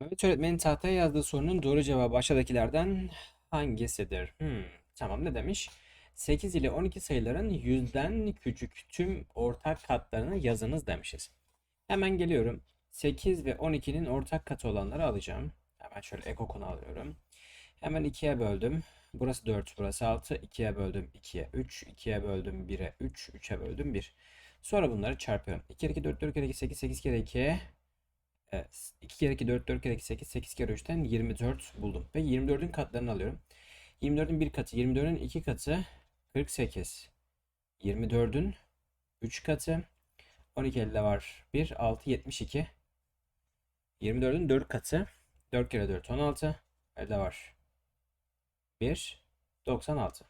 Mehmet öğretmenin tahtaya yazdığı sorunun doğru cevabı aşağıdakilerden hangisidir? Hmm, tamam ne demiş? 8 ile 12 sayıların yüzden küçük tüm ortak katlarını yazınız demişiz. Hemen geliyorum. 8 ve 12'nin ortak katı olanları alacağım. Hemen şöyle ekokunu alıyorum. Hemen 2'ye böldüm. Burası 4, burası 6. 2'ye böldüm 2'ye 3. 2'ye böldüm 1'e 3. 3'e böldüm 1. Sonra bunları çarpıyorum. 2 kere 2 4, 4 kere 2 8, 8 kere 2 Evet. 2 kere 2 4, 4 kere 2 8, 8 kere 3'ten 24 buldum. Ve 24'ün katlarını alıyorum. 24'ün bir katı, 24'ün iki katı 48. 24'ün 3 katı 12 elde var. 1, 6, 72. 24'ün 4 katı 4 kere 4, 16. Elde var. 1, 96.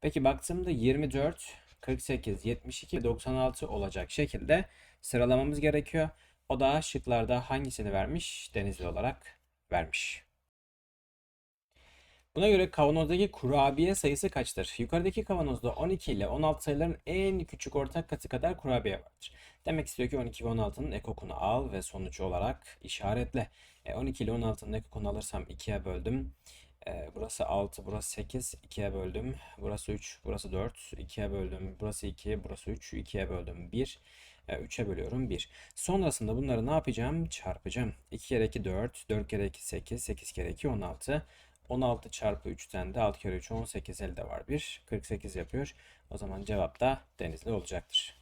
Peki baktığımda 24, 48, 72, 96 olacak şekilde sıralamamız gerekiyor. O da şıklarda hangisini vermiş? Denizli olarak vermiş. Buna göre kavanozdaki kurabiye sayısı kaçtır? Yukarıdaki kavanozda 12 ile 16 sayıların en küçük ortak katı kadar kurabiye vardır. Demek istiyor ki 12 ve 16'nın ekokunu al ve sonuç olarak işaretle. E, 12 ile 16'nın ekokunu alırsam 2'ye böldüm. E, burası 6, burası 8, 2'ye böldüm. Burası 3, burası 4, 2'ye böldüm. Burası 2, burası 3, 2'ye böldüm. 1, 3'e bölüyorum 1. Sonrasında bunları ne yapacağım? Çarpacağım. 2 kere 2 4, 4 kere 2 8, 8 kere 2 16. 16 çarpı 3'ten de 6 kere 3 18 elde var 1. 48 yapıyor. O zaman cevap da Denizli olacaktır.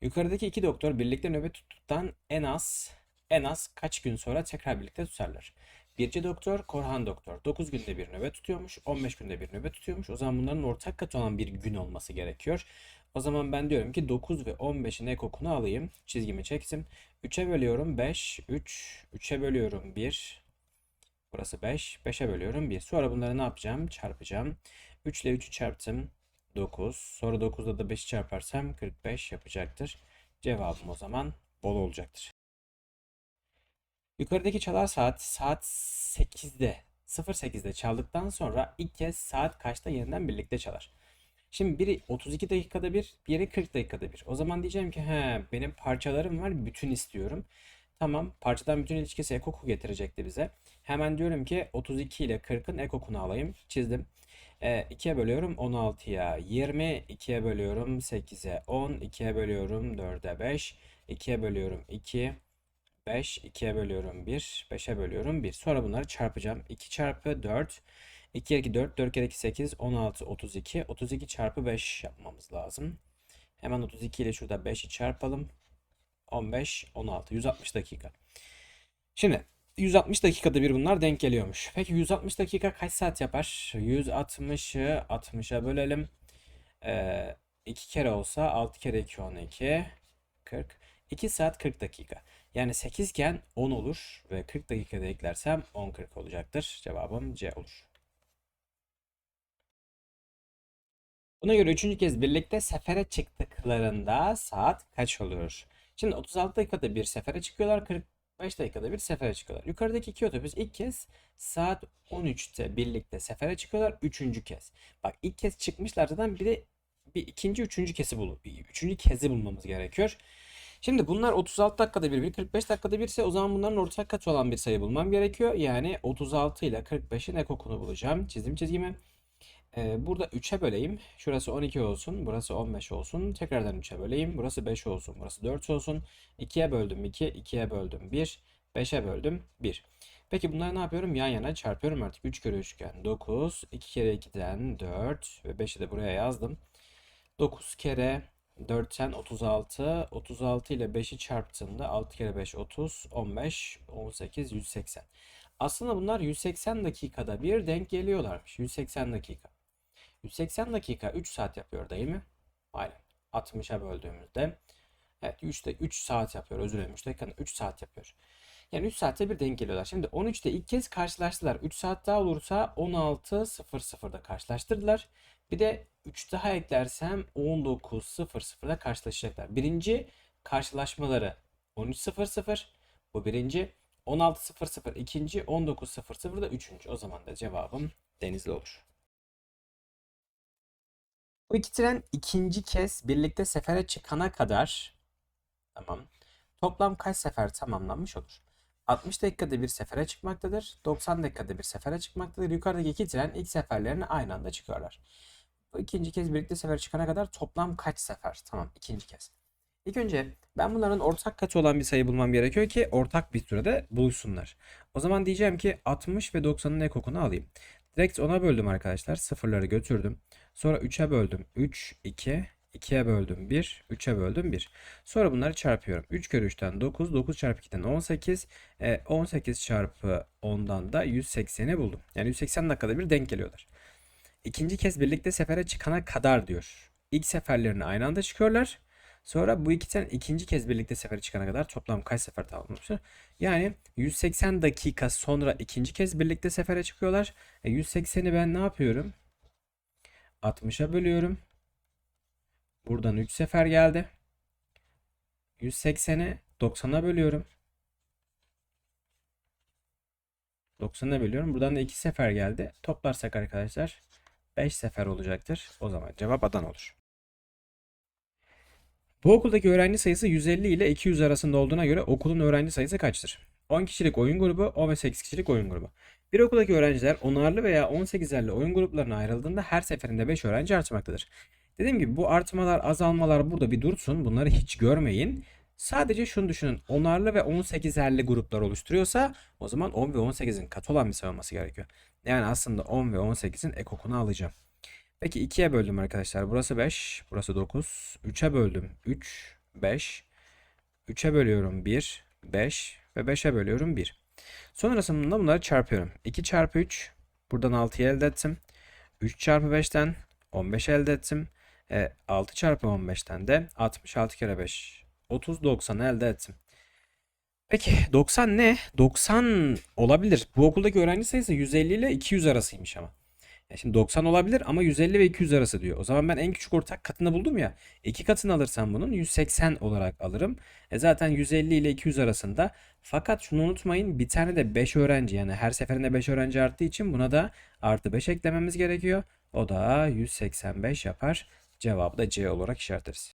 Yukarıdaki iki doktor birlikte nöbet tuttuktan en az en az kaç gün sonra tekrar birlikte tutarlar? Birinci doktor Korhan doktor 9 günde bir nöbet tutuyormuş, 15 günde bir nöbet tutuyormuş. O zaman bunların ortak katı olan bir gün olması gerekiyor. O zaman ben diyorum ki 9 ve 15'in ekokunu alayım. Çizgimi çektim. 3'e bölüyorum 5, 3, 3'e bölüyorum 1. Burası 5, 5'e bölüyorum 1. Sonra bunları ne yapacağım? Çarpacağım. 3 ile 3'ü çarptım. 9. Sonra 9'da da 5'i çarparsam 45 yapacaktır. Cevabım o zaman bol olacaktır. Yukarıdaki çalar saat saat 8'de 08'de çaldıktan sonra ilk kez saat kaçta yeniden birlikte çalar? Şimdi biri 32 dakikada bir, diğeri 40 dakikada bir. O zaman diyeceğim ki he benim parçalarım var, bütün istiyorum. Tamam, parçadan bütün ilişkisi ekoku getirecekti bize. Hemen diyorum ki 32 ile 40'ın ekokunu alayım. Çizdim. E, 2'ye bölüyorum 16'ya 20, 2'ye bölüyorum 8'e 10, 2'ye bölüyorum 4'e 5, 2'ye bölüyorum 2, 5, 2'ye bölüyorum 1, 5'e bölüyorum 1. Sonra bunları çarpacağım. 2 çarpı 4, 2 kere 2 4, 4 kere 2 8, 16, 32. 32 çarpı 5 yapmamız lazım. Hemen 32 ile şurada 5'i çarpalım. 15, 16, 160 dakika. Şimdi 160 dakikada bir bunlar denk geliyormuş. Peki 160 dakika kaç saat yapar? 160'ı 60'a bölelim. Ee, 2 kere olsa 6 kere 2 12 40. 2 saat 40 dakika. Yani 8 iken 10 olur ve 40 dakikada eklersem 10 40 olacaktır. Cevabım C olur. Buna göre üçüncü kez birlikte sefere çıktıklarında saat kaç olur? Şimdi 36 dakikada bir sefere çıkıyorlar, 45 dakikada bir sefere çıkıyorlar. Yukarıdaki iki otobüs ilk kez saat 13'te birlikte sefere çıkıyorlar, üçüncü kez. Bak ilk kez çıkmışlar zaten bir de bir ikinci, üçüncü kezi bul, üçüncü kezi bulmamız gerekiyor. Şimdi bunlar 36 dakikada bir, bir 45 dakikada bir ise o zaman bunların ortak katı olan bir sayı bulmam gerekiyor. Yani 36 ile 45'in ekokunu bulacağım. Çizdim çizgimi. Ee, burada 3'e böleyim. Şurası 12 olsun. Burası 15 olsun. Tekrardan 3'e böleyim. Burası 5 olsun. Burası 4 olsun. 2'ye böldüm 2. 2'ye böldüm 1. 5'e böldüm 1. Peki bunları ne yapıyorum? Yan yana çarpıyorum artık. 3 kere 3'gen 9. 2 kere 2'den 4. Ve 5'i de buraya yazdım. 9 kere 4'ten 36. 36 ile 5'i çarptığımda 6 kere 5 30. 15, 18, 180. Aslında bunlar 180 dakikada bir denk geliyorlarmış. 180 dakika. 180 dakika 3 saat yapıyor değil mi? Aynen. 60'a böldüğümüzde evet 3'te 3 saat yapıyor. Özür dilerim. 3 dakikanın 3 saat yapıyor. Yani 3 saatte bir denk geliyorlar. Şimdi 13'te ilk kez karşılaştılar. 3 saat daha olursa 16.00'da karşılaştırdılar. Bir de 3 daha eklersem 19.00'da karşılaşacaklar. Birinci karşılaşmaları 13.00 bu birinci. 16.00 ikinci. 19.00 da üçüncü. O zaman da cevabım Denizli olur. Bu iki tren ikinci kez birlikte sefere çıkana kadar tamam toplam kaç sefer tamamlanmış olur? 60 dakikada bir sefere çıkmaktadır. 90 dakikada bir sefere çıkmaktadır. Yukarıdaki iki tren ilk seferlerine aynı anda çıkıyorlar. Bu ikinci kez birlikte sefere çıkana kadar toplam kaç sefer? Tamam ikinci kez. İlk önce ben bunların ortak katı olan bir sayı bulmam gerekiyor ki ortak bir sürede buluşsunlar. O zaman diyeceğim ki 60 ve 90'ın ekokunu alayım. Direkt 10'a böldüm arkadaşlar. Sıfırları götürdüm. Sonra 3'e böldüm. 3, 2, 2'ye böldüm 1, 3'e böldüm 1. Sonra bunları çarpıyorum. 3 kere 3'ten 9, 9 çarpı 2'den 18, e, 18 çarpı 10'dan da 180'i buldum. Yani 180 dakikada bir denk geliyorlar. İkinci kez birlikte sefere çıkana kadar diyor. İlk seferlerini aynı anda çıkıyorlar. Sonra bu iki tane ikinci kez birlikte sefere çıkana kadar toplam kaç sefer tamamlamışlar? Yani 180 dakika sonra ikinci kez birlikte sefere çıkıyorlar. E 180'i ben ne yapıyorum? 60'a bölüyorum. Buradan 3 sefer geldi. 180'i 90'a bölüyorum. 90'a bölüyorum. Buradan da 2 sefer geldi. Toplarsak arkadaşlar 5 sefer olacaktır. O zaman cevap Adana olur. Bu okuldaki öğrenci sayısı 150 ile 200 arasında olduğuna göre okulun öğrenci sayısı kaçtır? 10 kişilik oyun grubu, 10 ve 8 kişilik oyun grubu. Bir okuldaki öğrenciler 10'arlı veya 18'erli oyun gruplarına ayrıldığında her seferinde 5 öğrenci artmaktadır. Dediğim gibi bu artmalar, azalmalar burada bir dursun. Bunları hiç görmeyin. Sadece şunu düşünün. 10'arlı ve 18'erli gruplar oluşturuyorsa o zaman 10 ve 18'in katı olan bir sayı olması gerekiyor. Yani aslında 10 ve 18'in ekokunu alacağım. Peki 2'ye böldüm arkadaşlar. Burası 5, burası 9. 3'e böldüm. 3, 5. 3'e bölüyorum 1, 5 ve 5'e bölüyorum 1. Sonrasında bunları çarpıyorum. 2 çarpı 3, buradan 6'yı elde ettim. 3 çarpı 5'ten 15 elde ettim. E, 6 çarpı 15'ten de 66 kere 5, 30, 90 elde ettim. Peki 90 ne? 90 olabilir. Bu okuldaki öğrenci sayısı 150 ile 200 arasıymış ama. Şimdi 90 olabilir ama 150 ve 200 arası diyor. O zaman ben en küçük ortak katını buldum ya. İki katını alırsam bunun 180 olarak alırım. E zaten 150 ile 200 arasında. Fakat şunu unutmayın bir tane de 5 öğrenci yani her seferinde 5 öğrenci arttığı için buna da artı 5 eklememiz gerekiyor. O da 185 yapar. Cevabı da C olarak işaretleriz.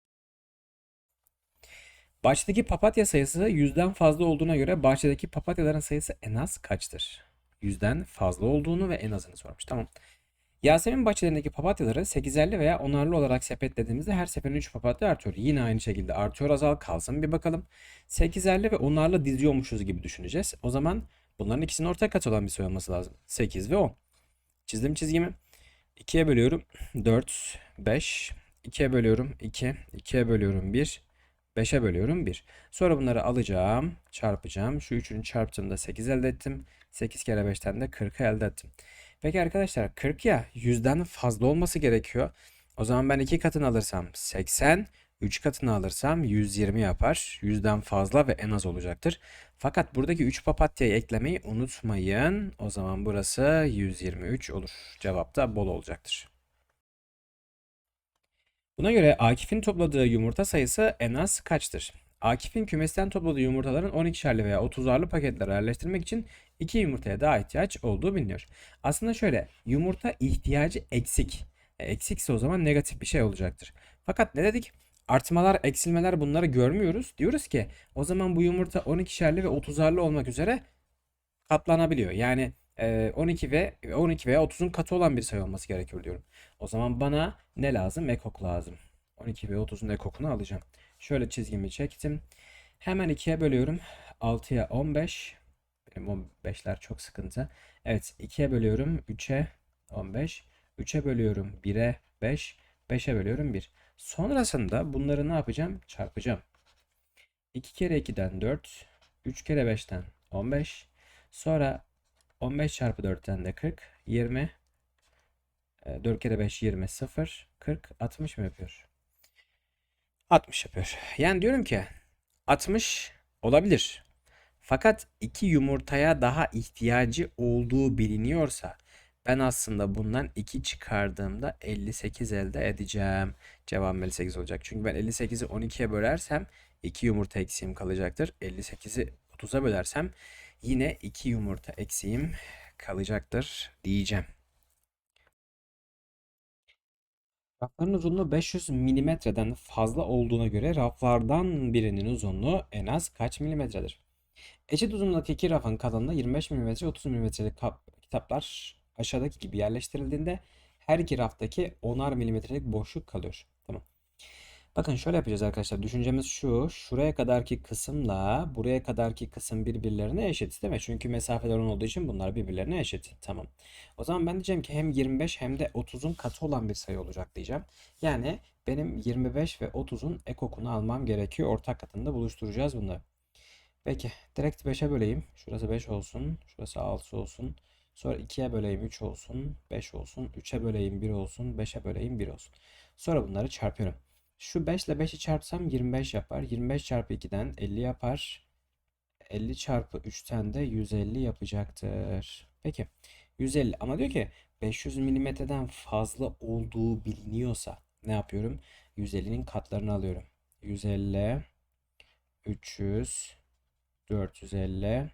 Bahçedeki papatya sayısı yüzden fazla olduğuna göre bahçedeki papatyaların sayısı en az kaçtır? Yüzden fazla olduğunu ve en azını sormuş. Tamam. Yasemin bahçelerindeki papatyaları 8'erli veya 10'arlı olarak sepetlediğimizde her seferinde 3 papatya artıyor. Yine aynı şekilde artıyor azal kalsın bir bakalım. 8'erli ve 10'arlı diziyormuşuz gibi düşüneceğiz. O zaman bunların ikisinin ortak katı olan bir sayı olması lazım. 8 ve 10. Çizdim çizgimi. 2'ye bölüyorum 4, 5. 2'ye bölüyorum 2, 2'ye bölüyorum 1. 5'e bölüyorum 1. Sonra bunları alacağım, çarpacağım. Şu üçünü çarptığımda 8 elde ettim. 8 kere 5'ten de 40'ı elde ettim. Peki arkadaşlar 40 ya 100'den fazla olması gerekiyor. O zaman ben 2 katını alırsam 80, 3 katını alırsam 120 yapar. 100'den fazla ve en az olacaktır. Fakat buradaki 3 papatyayı eklemeyi unutmayın. O zaman burası 123 olur. Cevap da bol olacaktır. Buna göre Akif'in topladığı yumurta sayısı en az kaçtır? Akif'in kümesten topladığı yumurtaların 12'şerli veya 30'arlı paketlere yerleştirmek için 2 yumurtaya daha ihtiyaç olduğu biliniyor. Aslında şöyle yumurta ihtiyacı eksik. E, eksikse o zaman negatif bir şey olacaktır. Fakat ne dedik? Artmalar, eksilmeler bunları görmüyoruz. Diyoruz ki o zaman bu yumurta 12'şerli ve 30'arlı olmak üzere katlanabiliyor. Yani e, 12 ve 12 veya 30'un katı olan bir sayı olması gerekiyor diyorum. O zaman bana ne lazım? Ekok lazım. 12 ve 30'un ekokunu alacağım. Şöyle çizgimi çektim. Hemen 2'ye bölüyorum. 6'ya 15. Benim 15'ler çok sıkıntı. Evet 2'ye bölüyorum. 3'e 15. 3'e bölüyorum. 1'e 5. 5'e bölüyorum 1. Sonrasında bunları ne yapacağım? Çarpacağım. 2 kere 2'den 4. 3 kere 5'ten 15. Sonra 15 çarpı 4'ten de 40. 20. 4 kere 5 20 0. 40 60 mı yapıyor? 60 yapıyor. Yani diyorum ki 60 olabilir. Fakat iki yumurtaya daha ihtiyacı olduğu biliniyorsa ben aslında bundan 2 çıkardığımda 58 elde edeceğim. Cevabım 58 olacak. Çünkü ben 58'i 12'ye bölersem 2 yumurta eksiğim kalacaktır. 58'i 30'a bölersem yine 2 yumurta eksiğim kalacaktır diyeceğim. Rafların uzunluğu 500 milimetreden fazla olduğuna göre raflardan birinin uzunluğu en az kaç milimetredir? Eşit uzunluktaki iki rafın kalınlığı 25 mm, 30 mm'lik kitaplar aşağıdaki gibi yerleştirildiğinde her iki raftaki 10'ar milimetrelik boşluk kalıyor. Bakın şöyle yapacağız arkadaşlar. Düşüncemiz şu. Şuraya kadarki kısımla buraya kadarki kısım birbirlerine eşit değil mi? Çünkü mesafeler 10 olduğu için bunlar birbirlerine eşit. Tamam. O zaman ben diyeceğim ki hem 25 hem de 30'un katı olan bir sayı olacak diyeceğim. Yani benim 25 ve 30'un ekokunu almam gerekiyor. Ortak katında buluşturacağız bunları. Peki direkt 5'e böleyim. Şurası 5 olsun. Şurası 6 olsun. Sonra 2'ye böleyim 3 olsun. 5 olsun. 3'e böleyim 1 olsun. 5'e böleyim 1 olsun. Sonra bunları çarpıyorum. Şu 5 ile 5'i çarpsam 25 yapar. 25 çarpı 2'den 50 yapar. 50 çarpı 3'ten de 150 yapacaktır. Peki 150 ama diyor ki 500 milimetreden fazla olduğu biliniyorsa ne yapıyorum? 150'nin katlarını alıyorum. 150 300 450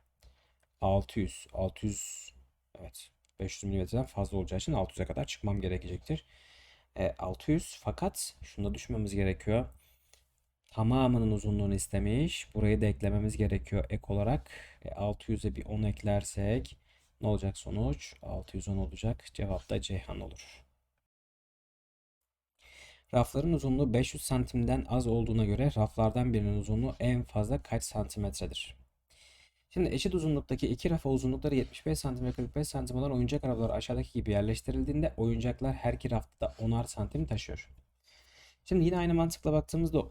600 600 evet 500 milimetreden fazla olacağı için 600'e kadar çıkmam gerekecektir. E, 600 fakat şunu da düşmemiz gerekiyor. Tamamının uzunluğunu istemiş. Burayı da eklememiz gerekiyor ek olarak. E, 600'e bir 10 eklersek ne olacak sonuç? 610 olacak. Cevap da Ceyhan olur. Rafların uzunluğu 500 santimden az olduğuna göre raflardan birinin uzunluğu en fazla kaç santimetredir? Şimdi eşit uzunluktaki iki rafa uzunlukları 75 santim ve 45 santim olan oyuncak arabalar aşağıdaki gibi yerleştirildiğinde oyuncaklar her iki rafta da 10'ar santim taşıyor. Şimdi yine aynı mantıkla baktığımızda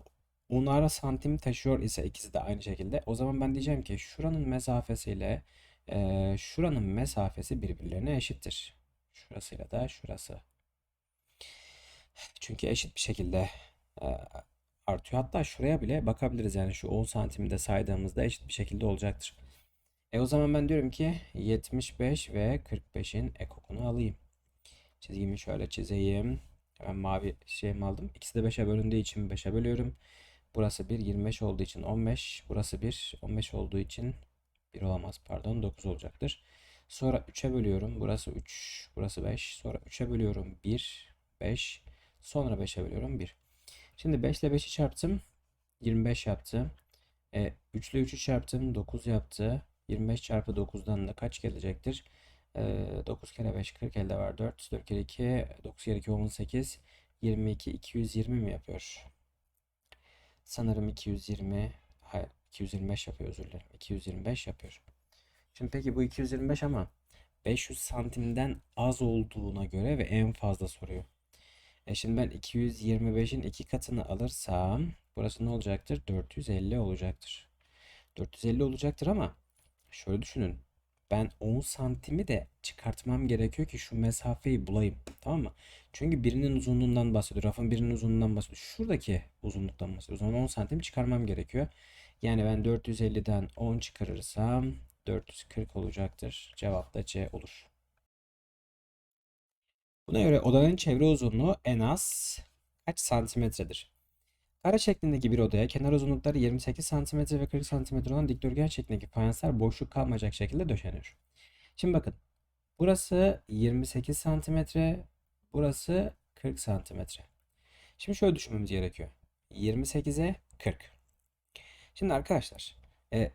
10'ar santim taşıyor ise ikisi de aynı şekilde o zaman ben diyeceğim ki şuranın mesafesiyle eee, şuranın mesafesi birbirlerine eşittir. Şurasıyla da şurası. Çünkü eşit bir şekilde eee, artıyor. Hatta şuraya bile bakabiliriz yani şu 10 santimi de saydığımızda eşit bir şekilde olacaktır. E o zaman ben diyorum ki 75 ve 45'in ekokunu alayım. Çizgimi şöyle çizeyim. Hemen mavi şeyimi aldım. İkisi de 5'e bölündüğü için 5'e bölüyorum. Burası 1, 25 olduğu için 15. Burası 1, 15 olduğu için 1 olamaz pardon 9 olacaktır. Sonra 3'e bölüyorum. Burası 3, burası 5. Sonra 3'e bölüyorum 1, 5. Sonra 5'e bölüyorum 1. Şimdi 5 ile 5'i çarptım. 25 yaptı. E, 3 ile 3'ü çarptım. 9 yaptı. 25 çarpı 9'dan da kaç gelecektir? E, 9 kere 5 40 elde var 4. 4 kere 2 9 kere 2 18. 22 220 mi yapıyor? Sanırım 220 hayır 225 yapıyor özür dilerim. 225 yapıyor. Şimdi peki bu 225 ama 500 santimden az olduğuna göre ve en fazla soruyor. E şimdi ben 225'in iki katını alırsam burası ne olacaktır? 450 olacaktır. 450 olacaktır ama şöyle düşünün. Ben 10 santimi de çıkartmam gerekiyor ki şu mesafeyi bulayım. Tamam mı? Çünkü birinin uzunluğundan bahsediyor. Rafın birinin uzunluğundan bahsediyor. Şuradaki uzunluktan bahsediyor. O zaman 10 santim çıkarmam gerekiyor. Yani ben 450'den 10 çıkarırsam 440 olacaktır. Cevap da C olur. Buna göre odanın çevre uzunluğu en az kaç santimetredir? Kare şeklindeki bir odaya kenar uzunlukları 28 santimetre ve 40 santimetre olan dikdörtgen şeklindeki fayanslar boşluk kalmayacak şekilde döşeniyor. Şimdi bakın. Burası 28 santimetre, burası 40 santimetre. Şimdi şöyle düşünmemiz gerekiyor. 28'e 40. Şimdi arkadaşlar, e,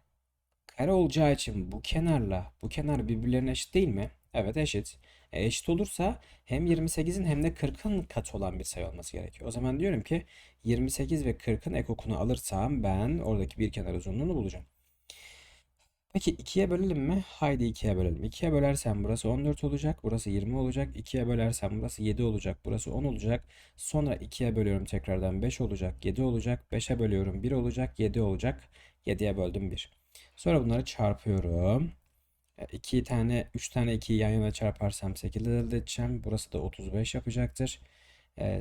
kare olacağı için bu kenarla bu kenar birbirlerine eşit değil mi? Evet eşit. E, eşit olursa hem 28'in hem de 40'ın katı olan bir sayı olması gerekiyor. O zaman diyorum ki 28 ve 40'ın ekokunu alırsam ben oradaki bir kenar uzunluğunu bulacağım. Peki 2'ye bölelim mi? Haydi 2'ye bölelim. 2'ye bölersem burası 14 olacak. Burası 20 olacak. 2'ye bölersem burası 7 olacak. Burası 10 olacak. Sonra 2'ye bölüyorum tekrardan 5 olacak. 7 olacak. 5'e bölüyorum 1 olacak. 7 olacak. 7'ye böldüm 1. Sonra bunları çarpıyorum. 2 tane 3 tane 2'yi yan yana çarparsam 8 elde edeceğim. Burası da 35 yapacaktır.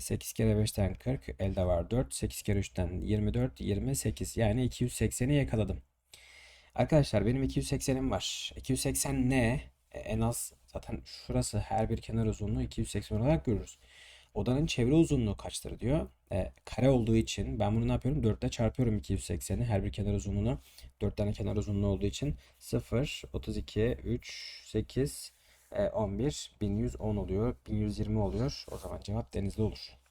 8 kere 5'ten 40 elde var 4. 8 kere 3'ten 24 28 yani 280'i yakaladım. Arkadaşlar benim 280'im var. 280 ne? E, en az zaten şurası her bir kenar uzunluğu 280 olarak görürüz. Odanın çevre uzunluğu kaçtır diyor. E, kare olduğu için ben bunu ne yapıyorum? 4 ile çarpıyorum 280'i. Her bir kenar uzunluğunu. 4 tane kenar uzunluğu olduğu için 0, 32, 3, 8, e, 11, 1110 oluyor. 1120 oluyor. O zaman cevap denizli olur.